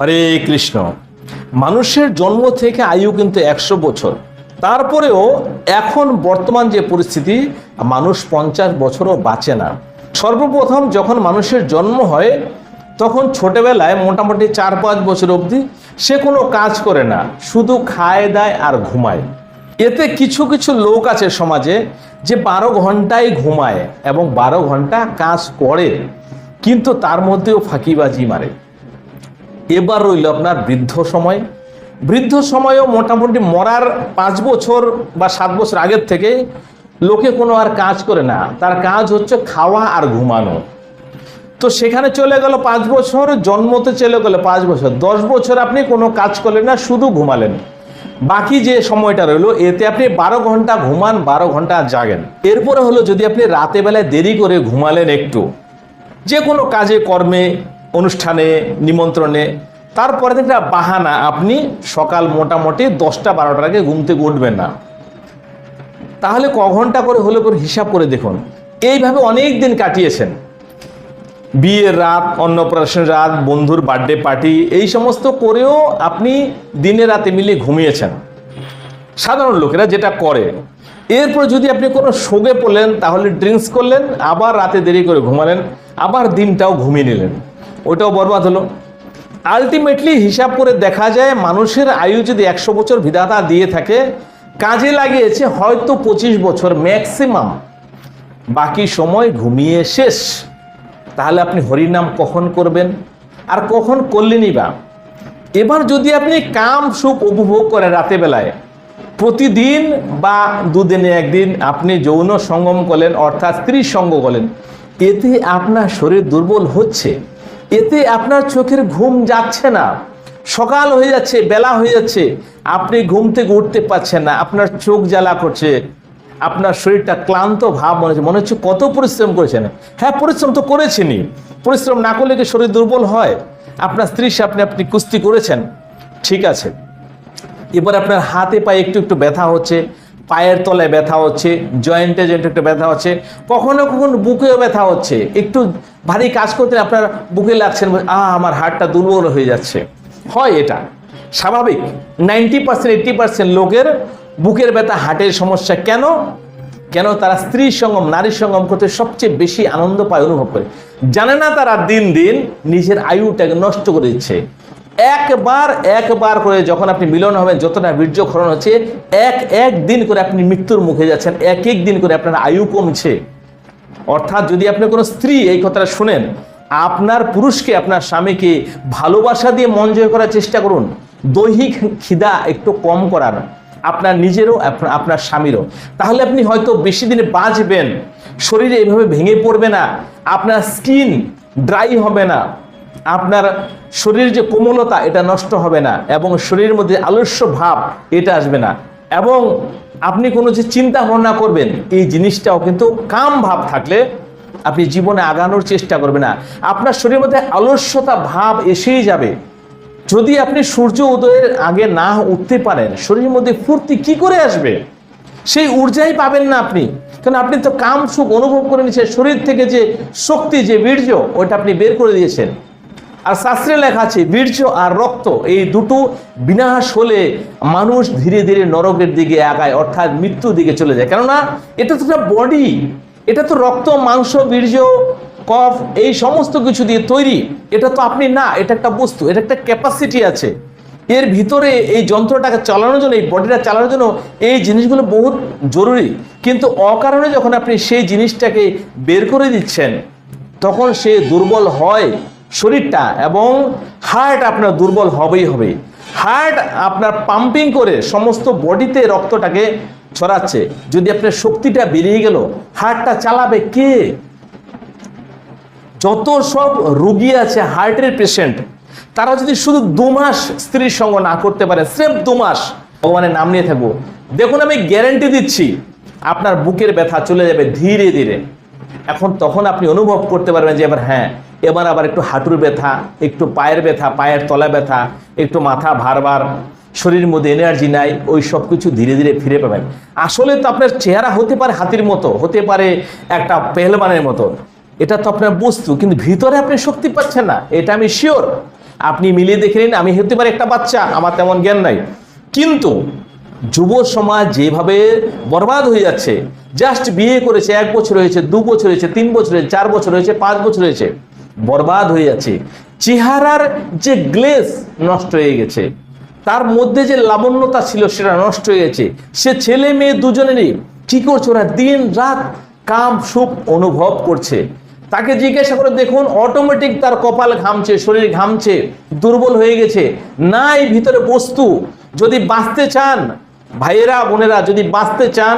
হরে কৃষ্ণ। মানুষের জন্ম থেকে আয়ু কিন্তু একশো বছর। তারপরেও এখন বর্তমান যে পরিস্থিতি, মানুষ পঞ্চাশ বছরও বাঁচে না। সর্বপ্রথম যখন মানুষের জন্ম হয়, তখন ছোটবেলায় মোটামুটি চার পাঁচ বছর অবধি সে কোনো কাজ করে না, শুধু খায়, দায় আর ঘুমায়। এতে কিছু কিছু লোক আছে সমাজে যে বারো ঘন্টায় ঘুমায় এবং বারো ঘণ্টা কাজ করে, কিন্তু তার মধ্যেও ফাঁকিবাজি মারে। এবার রইল আপনার বৃদ্ধ সময়। বৃদ্ধ সময়ও মোটামুটি মরার পাঁচ বছর বা সাত বছর আগের থেকে লোকে কোনো আর কাজ করে না। তার কাজ হচ্ছে খাওয়া আর ঘুমানো। তো সেখানে চলে গেল পাঁচ বছর, জন্মতে চলে গেল পাঁচ বছর। দশ বছর আপনি কোনো কাজ করলেন না, শুধু ঘুমালেন। বাকি যে সময়টা রইল, এতে আপনি বারো ঘণ্টা ঘুমান, বারো ঘণ্টা জাগেন। এরপরে হলো যদি আপনি রাতে বেলায় দেরি করে ঘুমালেন একটু, যে কোনো কাজে, কর্মে অনুষ্ঠানে, নিমন্ত্রণে। তারপরে একটা বাহানা, আপনি সকাল মোটামুটি দশটা, বারোটার আগে ঘুম থেকে উঠবেন না। তাহলে ক ঘণ্টা করে হলে করে হিসাব করে দেখুন। এইভাবে অনেক দিন কাটিয়েছেন। বিয়ের রাত, অন্নপ্রাশন রাত, বন্ধুর বার্থডে পার্টি এই সমস্ত করেও আপনি দিনে রাতে মিলিয়ে ঘুমিয়েছেন। সাধারণ লোকেরা যেটা করে, এরপর যদি আপনি কোনো শোকে পড়লেন, তাহলে ড্রিঙ্কস করলেন, আবার রাতে দেরি করে ঘুমালেন, আবার দিনটাও ঘুমিয়ে নিলেন। ওটাও বরবাদ হলো। আলটিমেটলি হিসাব করে দেখা যায় মানুষের আয়ু যদি একশো বছর বিধাতা দিয়ে থাকে, কাজে লাগিয়েছে হয়তো পঁচিশ বছর ম্যাক্সিমাম বাকি সময় ঘুমিয়ে শেষ। তাহলে আপনি হরিনাম কখন করবেন? আর কখন করলেনই বা এবার যদি আপনি কাম সুখ উপভোগ করেন রাতে বেলায় প্রতিদিন বা দুদিনে একদিন আপনি যৌন সঙ্গম করলেন অর্থাৎ স্ত্রী সঙ্গ করলেন এতে আপনার শরীর দুর্বল হচ্ছে। এতে আপনার চোখের ঘুম যাচ্ছে না। সকাল হয়ে যাচ্ছে, বেলা হয়ে যাচ্ছে। আপনি ঘুম থেকে উঠতে পারছেন না, আপনার চোখ জ্বালা করছে, আপনার শরীরটা ক্লান্ত ভাব মনে হচ্ছে মনে হচ্ছে কত পরিশ্রম করেছেন। হ্যাঁ পরিশ্রম তো করেছেনই। পরিশ্রম না করলে কি শরীর দুর্বল হয়? আপনার স্ত্রীর সামনে আপনি কুস্তি করেছেন, ঠিক আছে। এবার আপনার হাতে পায়ে একটু একটু ব্যথা হচ্ছে পায়ের তলায় ব্যথা হচ্ছে জয়েন্টে জয়েন্টে একটা ব্যথা হচ্ছে, কখনো কখনো বুকেও ব্যথা হচ্ছে। একটু ভারী কাজ করতে আপনার বুকে লাগছেন আহ, আমার হাড়টা দুর্বল হয়ে যাচ্ছে। হয় এটা। স্বাভাবিক নাইনটি পার্সেন্ট এইট্টি পার্সেন্ট লোকের বুকের ব্যথা, হার্টের সমস্যা কেন? কেন তারা স্ত্রীর সঙ্গম নারীর সঙ্গম করতে সবচেয়ে বেশি আনন্দ পায়, অনুভব করে। জানে না তারা দিন দিন নিজের আয়ুটাকে নষ্ট করে দিচ্ছে। একবার একবার করে যখন আপনি মিলন হবেন, যতটা বীর্যক্ষরণ হচ্ছে, এক এক দিন করে আপনি মৃত্যুর মুখে যাচ্ছেন, এক এক দিন করে আপনার আয়ু কমছে। অর্থাৎ যদি আপনি কোনো স্ত্রী এই কথাটা শুনেন, আপনার পুরুষকে, আপনার স্বামীকে ভালোবাসা দিয়ে মন জয় করার চেষ্টা করুন। দৈহিক খিদা একটু কম করার, আপনার নিজেরও, আপনার স্বামীরও। তাহলে আপনি হয়তো বেশি দিনে বাঁচবেন, শরীরে এভাবে ভেঙে পড়বে না, আপনার স্কিন ড্রাই হবে না। আপনার শরীর যে কোমলতা, এটা নষ্ট হবে না এবং শরীরের মধ্যে আলস্য ভাব, এটা আসবে না। এবং আপনি কোনো যে চিন্তা ভাবনা করবেন, এই জিনিসটাও কিন্তু কাম ভাব থাকলে আপনি জীবনে আগানোর চেষ্টা করবেন না। আপনার শরীরের মধ্যে আলস্যতা ভাব এসেই যাবে। যদি আপনি সূর্য উদয়ের আগে না উঠতে পারেন, শরীরের মধ্যে ফুর্তি কি করে আসবে? সেই ঊর্জাই পাবেন না আপনি। কারণ আপনি তো কাম সুখ অনুভব করে নিয়েছেন শরীর থেকে যে শক্তি, যে বীর্য, ওইটা আপনি বের করে দিয়েছেন। আর শাস্ত্রে লেখা আছে, বীর্য আর রক্ত, এই দুটো বিনাশ হলে মানুষ ধীরে ধীরে নরকের দিকে আগায়, অর্থাৎ মৃত্যুর দিকে চলে যায়। কেননা, এটা তো একটা বডি এটা তো রক্ত, মাংস, বীর্য, কফ, এই সমস্ত কিছু দিয়ে তৈরি। এটা তো আপনি না, এটা একটা বস্তু, এটা একটা ক্যাপাসিটি আছে। এর ভিতরে এই যন্ত্রটাকে চালানোর জন্য, এই বডিটা চালানোর জন্য এই জিনিসগুলো বহুত জরুরি। কিন্তু অকারণে যখন আপনি সেই জিনিসটাকে বের করে দিচ্ছেন, তখন সে দুর্বল হয়। শরীরটা এবং হার্ট আপনার দুর্বল হবেই হবে। হার্ট আপনার পাম্পিং করে সমস্ত বডিতে রক্তটাকে ছড়াচ্ছে। যদি আপনার শক্তিটা বেরিয়ে গেল হার্টটা চালাবে কে? যত সব রুগী আছে হার্টের পেশেন্ট তারা যদি শুধু দু মাস স্ত্রীর সঙ্গ না করতে পারে, স্রেফ দু মাস ভগবানের নাম নিয়ে থাকব। দেখুন, আমি গ্যারেন্টি দিচ্ছি, আপনার বুকের ব্যথা চলে যাবে ধীরে ধীরে। এখন তখন আপনি অনুভব করতে পারবেন যে এবার হ্যাঁ এবার আবার একটু হাঁটুর ব্যথা, একটু পায়ের ব্যথা, পায়ের তলা ব্যথা, একটু মাথা ভারবার শরীরের মধ্যে এনার্জি নাই, ওই সব কিছু ধীরে ধীরে ফিরে পাবেন। আসলে তো আপনার চেহারা হতে পারে হাতির মতো, হতে পারে একটা পেহলবানের মতো। এটা তো আপনার বস্তু, কিন্তু ভিতরে আপনি শক্তি পাচ্ছেন না, এটা আমি শিওর আপনি মিলিয়ে দেখে নিন, আমি হতে পারি একটা বাচ্চা, আমার তেমন জ্ঞান নাই। কিন্তু যুব সমাজ যেভাবে বরবাদ হয়ে যাচ্ছে জাস্ট বিয়ে করেছে, এক বছর হয়েছে, দু বছর হয়েছে, তিন বছর হয়েছে, চার বছর হয়েছে, পাঁচ বছর হয়েছে বরবাদ হয়ে যাচ্ছে। চেহারার যে গ্লেস নষ্ট হয়ে গেছে, তার মধ্যে যে লাবণ্যতা ছিল সেটা নষ্ট হয়ে গেছে। সে ছেলে মেয়ে দুজনেরই কি করছে? ওরা দিন রাত কাম সুখ অনুভব করছে। তাকে জিজ্ঞাসা করে, দেখুন অটোমেটিক তার কপাল ঘামছে, শরীর ঘামছে, দুর্বল হয়ে গেছে। নাই ভিতরে বস্তু যদি বাঁচতে চান, ভাইয়েরা, বোনেরা, যদি বাঁচতে চান,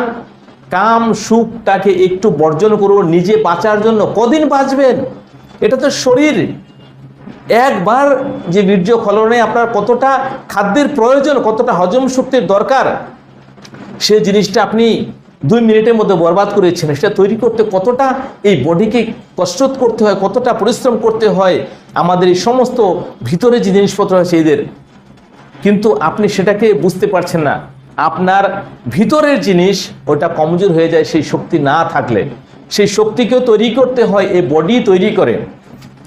কাম সুখটাকে একটু বর্জন করুন, নিজে বাঁচার জন্য। কদিন বাঁচবেন? এটা তো শরীর। একবার যে বীর্য ফলনে আপনার কতটা খাদ্যের প্রয়োজন, কতটা হজম শক্তির দরকার, সে জিনিসটা আপনি দুই মিনিটের মধ্যে বরবাদ করেছেন। সেটা তৈরি করতে কতটা এই বডিকে কসরত করতে হয়, কতটা পরিশ্রম করতে হয়, আমাদের এই সমস্ত ভিতরে যে জিনিসপত্র আছে এদের। কিন্তু আপনি সেটাকে বুঝতে পারছেন না। আপনার ভিতরের জিনিস, ওটা কমজোর হয়ে যায়, সেই শক্তি না থাকলে। সেই শক্তিকেও তৈরি করতে হয় এই বডি তৈরি করে।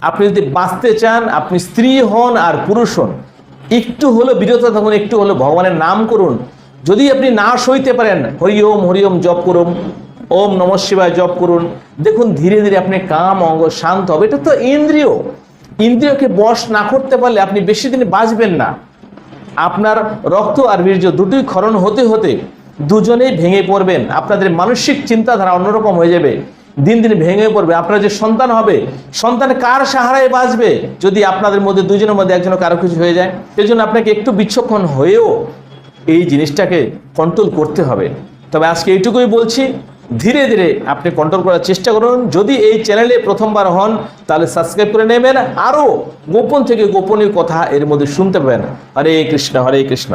আপনি যদি বাঁচতে চান, আপনি স্ত্রী হন আর পুরুষ হন, একটু হলো বিরত থাকুন, একটু হলো ভগবানের নাম করুন। যদি আপনি না সইতে পারেন, হরি ওম হরি ওম, জপ করুন, ওম নম শিবায় জপ করুন, দেখুন ধীরে ধীরে আপনি কাম, অঙ্গ, শান্ত হবে এটা তো ইন্দ্রিয়। ইন্দ্রিয়কে বশ না করতে পারলে আপনি বেশি দিন বাঁচবেন না। আপনার রক্ত আর বীর্য দুটোই ক্ষরণ হতে হতে দুজনেই ভেঙে পড়বেন। আপনাদের মানসিক চিন্তাধারা অন্যরকম হয়ে যাবে। দিন দিন ভেঙে পড়বে। আপনার যে সন্তান হবে, সন্তান কার সাহারায় বাঁচবে? যদি আপনাদের মধ্যে দুজনের মধ্যে একজন কারও কিছু হয়ে যায় সেই জন্য আপনাকে একটু বিচক্ষণ হয়েও এই জিনিসটাকে কন্ট্রোল করতে হবে। তবে আজকে এইটুকুই বলছি, ধীরে ধীরে আপনি কন্ট্রোল করার চেষ্টা করুন। যদি এই চ্যানেলে প্রথমবার হন, তাহলে সাবস্ক্রাইব করে নেবেন। আরও গোপন থেকে গোপনীয় কথা এর মধ্যে শুনতে পাবেন। হরে কৃষ্ণ হরে কৃষ্ণ।